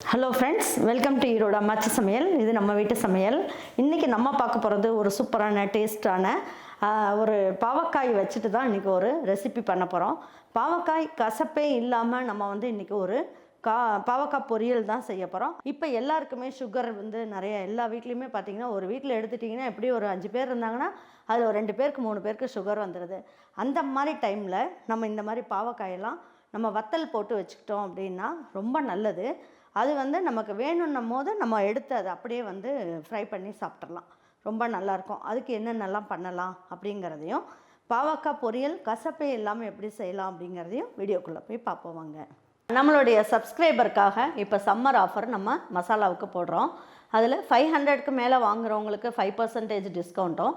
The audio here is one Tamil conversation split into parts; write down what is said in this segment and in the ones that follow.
Hello friends welcome to Erode அம்மாச்சி சமையல் இது நம்ம வீட்டு சமையல். இன்றைக்கி நம்ம பார்க்க போகிறது ஒரு சூப்பரான டேஸ்டான ஒரு பாவக்காய் வச்சுட்டு தான் இன்றைக்கி ஒரு ரெசிபி பண்ண போகிறோம் பாவக்காய் கசப்பே இல்லாமல் நம்ம வந்து இன்றைக்கி ஒரு கா பாவக்காய் பொரியல் தான் செய்ய போகிறோம் இப்போ எல்லாருக்குமே சுகர் வந்து நிறைய எல்லா வீட்லேயுமே பார்த்தீங்கன்னா ஒரு வீட்டில் எடுத்துட்டிங்கன்னா எப்படி ஒரு அஞ்சு பேர் இருந்தாங்கன்னா அதில் ஒரு ரெண்டு பேருக்கு மூணு பேருக்கு சுகர் வந்துடுது அந்த மாதிரி டைமில் நம்ம இந்த மாதிரி பாவக்காயெல்லாம் நம்ம வத்தல் போட்டு வச்சுக்கிட்டோம் அப்படின்னா ரொம்ப நல்லது. அது வந்து நமக்கு வேணுன்னும் போது நம்ம எடுத்து அதை அப்படியே வந்து ஃப்ரை பண்ணி சாப்பிட்றலாம் ரொம்ப நல்லாயிருக்கும். அதுக்கு என்னென்னலாம் பண்ணலாம் அப்படிங்கிறதையும் பாவக்காய் பொரியல் கசப்பே இல்லாமல் எப்படி செய்யலாம் அப்படிங்கிறதையும் வீடியோக்குள்ளே போய் பார்ப்போம் வாங்க. நம்மளுடைய சப்ஸ்கிரைபருக்காக இப்போ சம்மர் ஆஃபர் நம்ம மசாலாவுக்கு போடுறோம். அதில் ஃபைவ் ஹண்ட்ரட்க்கு மேலே வாங்குறவங்களுக்கு ஃபைவ் பர்சன்டேஜ் டிஸ்கவுண்ட்டும்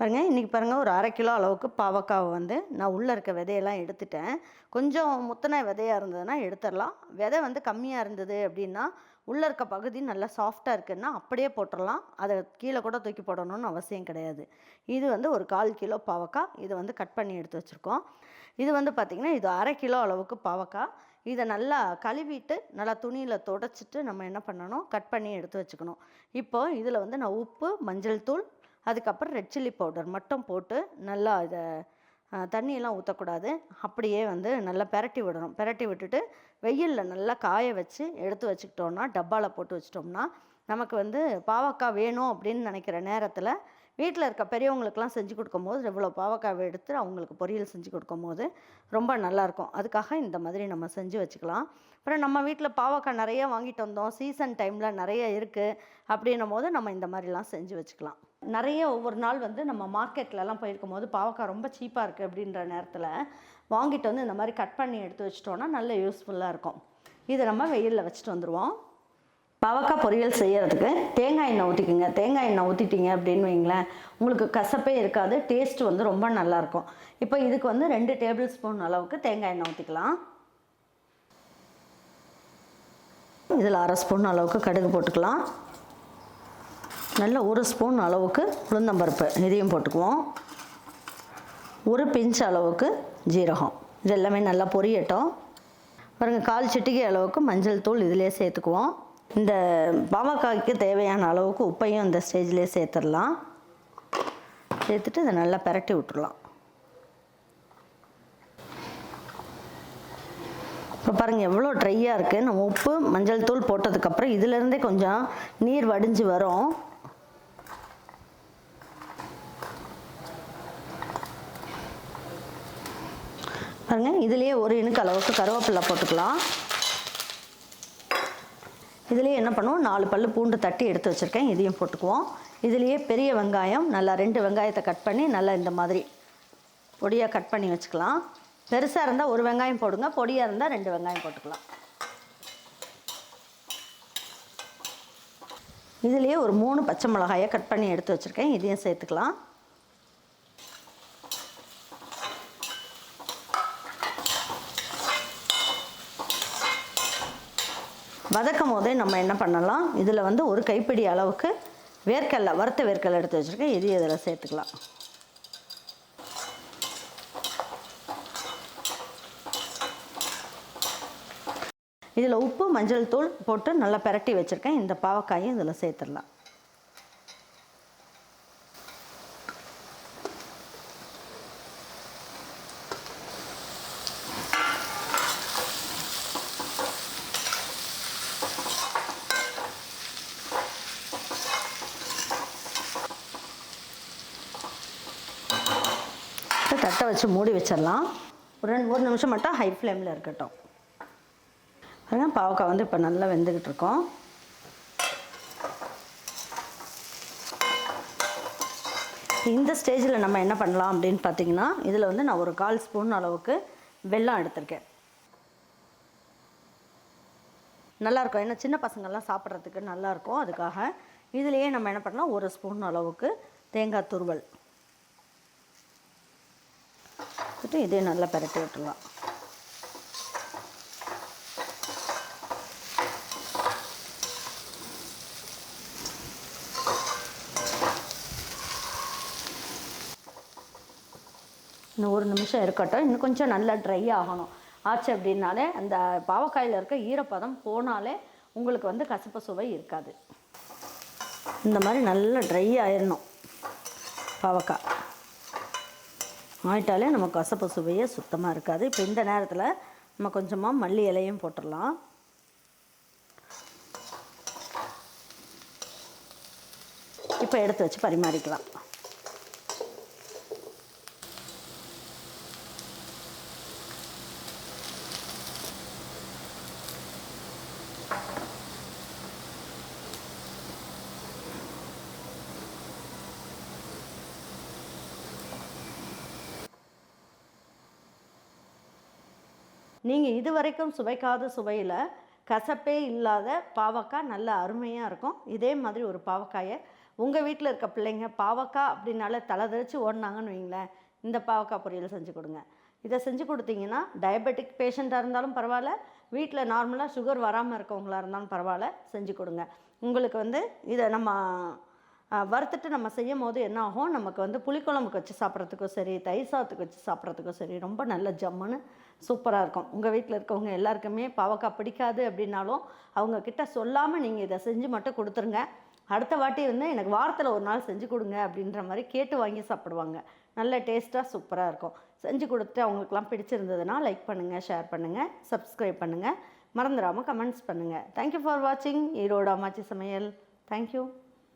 பாருங்கள் இன்றைக்கி பாருங்கள் ஒரு அரை கிலோ அளவுக்கு பாவக்காவை வந்து நான் உள்ளே இருக்க விதையெல்லாம் எடுத்துட்டேன். கொஞ்சம் முத்தனை விதையாக இருந்ததுன்னா எடுத்துடலாம். விதை வந்து கம்மியாக இருந்தது அப்படின்னா உள்ளே இருக்க பகுதி நல்லா சாஃப்டாக இருக்குதுன்னா அப்படியே போட்டுடலாம். அதை கீழே கூட தூக்கி போடணும்னு அவசியம் கிடையாது. இது வந்து ஒரு கால் கிலோ பாவக்காய். இதை வந்து கட் பண்ணி எடுத்து வச்சுருக்கோம். இது வந்து பார்த்திங்கன்னா இது அரை கிலோ அளவுக்கு பாவக்காய். இதை நல்லா கழுவிட்டு நல்லா துணியில் தொடச்சிட்டு நம்ம என்ன பண்ணணும்? கட் பண்ணி எடுத்து வச்சுக்கணும். இப்போது இதில் வந்து நான் உப்பு மஞ்சள் தூள் அதுக்கப்புறம் ரெட் சில்லி பவுடர் மட்டும் போட்டு நல்லா இதை தண்ணியெல்லாம் ஊற்றக்கூடாது அப்படியே வந்து நல்லா பெரட்டி விடணும். பெரட்டி விட்டுட்டு வெயிலில் நல்லா காய வச்சு எடுத்து வச்சுக்கிட்டோம்னா டப்பாவில் போட்டு வச்சிட்டோம்னா நமக்கு வந்து பாவக்காய் வேணும் அப்படின்னு நினைக்கிற நேரத்தில் வீட்டில் இருக்க பெரியவங்களுக்கெல்லாம் செஞ்சு கொடுக்கும்போது இவ்வளோ பாவக்காவை எடுத்து அவங்களுக்கு பொரியல் செஞ்சு கொடுக்கும்போது ரொம்ப நல்லாயிருக்கும் அதுக்காக இந்த மாதிரி நம்ம செஞ்சு வச்சுக்கலாம். அப்புறம் நம்ம வீட்டில் பாவக்காய் நிறைய வாங்கிட்டு வந்தோம். சீசன் டைமில் நிறைய இருக்குது அப்படின்னும் போது நம்ம இந்த மாதிரிலாம் செஞ்சு வச்சுக்கலாம். நிறைய ஒவ்வொரு நாள் வந்து நம்ம மார்க்கெட்லலாம் போயிருக்கும் போது பாவக்காய் ரொம்ப சீப்பாக இருக்குது அப்படின்ற நேரத்தில் வாங்கிட்டு வந்து இந்த மாதிரி கட் பண்ணி எடுத்து வச்சிட்டோன்னா நல்ல யூஸ்ஃபுல்லாக இருக்கும். இதை நம்ம வெயிலில் வச்சுட்டு வந்துடுவோம் பாவக்காய் பொரியல் செய்கிறதுக்கு தேங்காய் எண்ணெய் ஊற்றிக்குங்க தேங்காய் எண்ணெய் ஊற்றிட்டீங்க அப்படின்னு வைங்களேன் உங்களுக்கு கசப்பே இருக்காது டேஸ்ட் வந்து ரொம்ப நல்லாயிருக்கும் இப்போ இதுக்கு வந்து ரெண்டு டேபிள் ஸ்பூன் அளவுக்கு தேங்காய் எண்ணெய் ஊற்றிக்கலாம் இதில் அரை ஸ்பூன் அளவுக்கு கடுகு போட்டுக்கலாம். நல்ல ஒரு ஸ்பூன் அளவுக்கு உளுந்தம்பருப்பு இதையும் போட்டுக்குவோம். ஒரு பிஞ்ச் அளவுக்கு ஜீரகம். இது எல்லாமே நல்லா பொரியட்டும். பாருங்கள் கால் சிட்டிகை அளவுக்கு மஞ்சள் தூள் இதிலே சேர்த்துக்குவோம். இந்த பாவக்காய்க்கு தேவையான அளவுக்கு உப்பையும் இந்த ஸ்டேஜ்லேயே சேர்த்துடலாம். சேர்த்துட்டு இதை நல்லா பெரட்டி விட்டுடலாம். இப்போ பாருங்கள் எவ்வளோ ட்ரையாக இருக்குது நம்ம உப்பு மஞ்சள் தூள் போட்டதுக்கப்புறம் இதிலேருந்தே கொஞ்சம் நீர் வடிஞ்சு வரும். பாருங்கள் இதுலேயே ஒரு இணுக்கு அளவுக்கு கருவேப்பிலை போட்டுக்கலாம். இதுலேயே என்ன பண்ணுவோம் நாலு பல் பூண்டு தட்டி எடுத்து வச்சுருக்கேன் இதையும் போட்டுக்குவோம். இதுலேயே பெரிய வெங்காயம் நல்லா ரெண்டு வெங்காயத்தை கட் பண்ணி நல்லா இந்த மாதிரி பொடியாக கட் பண்ணி வச்சுக்கலாம். பெருசாக இருந்தால் ஒரு வெங்காயம் போடுங்க பொடியாக இருந்தால் ரெண்டு வெங்காயம் போட்டுக்கலாம். இதுலேயே ஒரு மூணு பச்சை மிளகாயை கட் பண்ணி எடுத்து வச்சுருக்கேன் இதையும் சேர்த்துக்கலாம். வதக்கும் போதே நம்ம என்ன பண்ணலாம்? இதில் வந்து ஒரு கைப்பிடி அளவுக்கு வேர்க்கடலை வறுத்த வேர்க்கடலை எடுத்து வச்சுருக்கேன். இதையும் இதில் சேர்த்துக்கலாம். இதில் உப்பு மஞ்சள் தூள் போட்டு நல்லா பெரட்டி வச்சுருக்கேன். இந்த பாவக்காயும் இதில் சேர்த்துடலாம். தட்டை வச்சு மூடி வச்சிடலாம். ஒரு ரெண்டு ஒரு நிமிஷம் மட்டும் ஹை ஃப்ளேமில் இருக்கட்டும். பாருங்கள் பாவக்காய் வந்து இப்போ நல்லா வெந்துக்கிட்டு இருக்கோம். இந்த ஸ்டேஜில் நம்ம என்ன பண்ணலாம் அப்படின்னு பார்த்தீங்கன்னா இதில் வந்து நான் ஒரு கால் ஸ்பூன் அளவுக்கு வெல்லம் எடுத்திருக்கேன். நல்லாயிருக்கும் ஏன்னா சின்ன பசங்கள்லாம் சாப்பிட்றதுக்கு நல்லாயிருக்கும் அதுக்காக இதுலேயே நம்ம என்ன பண்ணலாம்? ஒரு ஸ்பூன் அளவுக்கு தேங்காய் துருவல். விட்டு இதே நல்லா பெரட்டி விட்டுடலாம் இன்னும் ஒரு நிமிஷம் இருக்கட்டும். இன்னும் கொஞ்சம் நல்லா ட்ரை ஆகணும். ஆச்சு அப்படின்னாலே அந்த பாவக்காயில் இருக்க ஈரப்பதம் போனாலே உங்களுக்கு வந்து கசப்பு சுவை இருக்காது. இந்த மாதிரி நல்லா ட்ரை ஆயிடணும். பாவக்காய். ஆயிட்டாலே நம்ம கசப்பு சுவையே சுத்தமாக இருக்காது. இப்போ இந்த நேரத்தில் நம்ம கொஞ்சமாக மல்லி இலையும் போட்டுடலாம். இப்போ எடுத்து வச்சு பரிமாறிக்கலாம். நீங்கள் இது வரைக்கும் சுவைக்காத சுவையில் கசப்பே இல்லாத பாவக்காய் நல்ல அருமையாக இருக்கும். இதே மாதிரி ஒரு பாவக்காயை உங்கள் வீட்டில் இருக்க பிள்ளைங்க பாவக்காய் அப்படின்னால தலை ஓடினாங்கன்னு வைங்களேன் இந்த பாவக்காய் பொரியல் செஞ்சு கொடுங்க. இதை செஞ்சு கொடுத்தீங்கன்னா டயபெட்டிக் பேஷண்ட்டாக இருந்தாலும் பரவாயில்ல வீட்டில் நார்மலாக சுகர் வராமல் இருக்கவங்களாக இருந்தாலும் பரவாயில்ல செஞ்சு கொடுங்க. உங்களுக்கு வந்து இதை நம்ம வறுத்துட்டு நம்ம செய்யும் போது என்ன ஆகும் நமக்கு வந்து புளிக்குழம்புக்கு வச்சு சாப்பிட்றதுக்கும் சரி தயிர் சாதத்துக்கு வச்சு சாப்பிட்றதுக்கும் சரி ரொம்ப நல்ல ஜம்முன்னு சூப்பராக இருக்கும். உங்கள் வீட்டில் இருக்கவங்க எல்லாருக்குமே பாவக்காய் பிடிக்காது அப்படின்னாலும் அவங்கக்கிட்ட சொல்லாமல் நீங்கள் இதை செஞ்சு மட்டும் கொடுத்துருங்க. அடுத்த வாட்டி வந்து எனக்கு வாரத்தில் ஒரு நாள் செஞ்சு கொடுங்க அப்படின்ற மாதிரி கேட்டு வாங்கி சாப்பிடுவாங்க. நல்ல டேஸ்ட்டாக சூப்பராக இருக்கும். செஞ்சு கொடுத்து அவங்களுக்குலாம் பிடிச்சிருந்ததுன்னா லைக் பண்ணுங்கள் ஷேர் பண்ணுங்கள் சப்ஸ்கிரைப் பண்ணுங்கள் மறந்துடாமல் கமெண்ட்ஸ் பண்ணுங்கள் தேங்க்யூ ஃபார் வாட்சிங் ஈரோடு அம்மாச்சி சமையல். தேங்க்யூ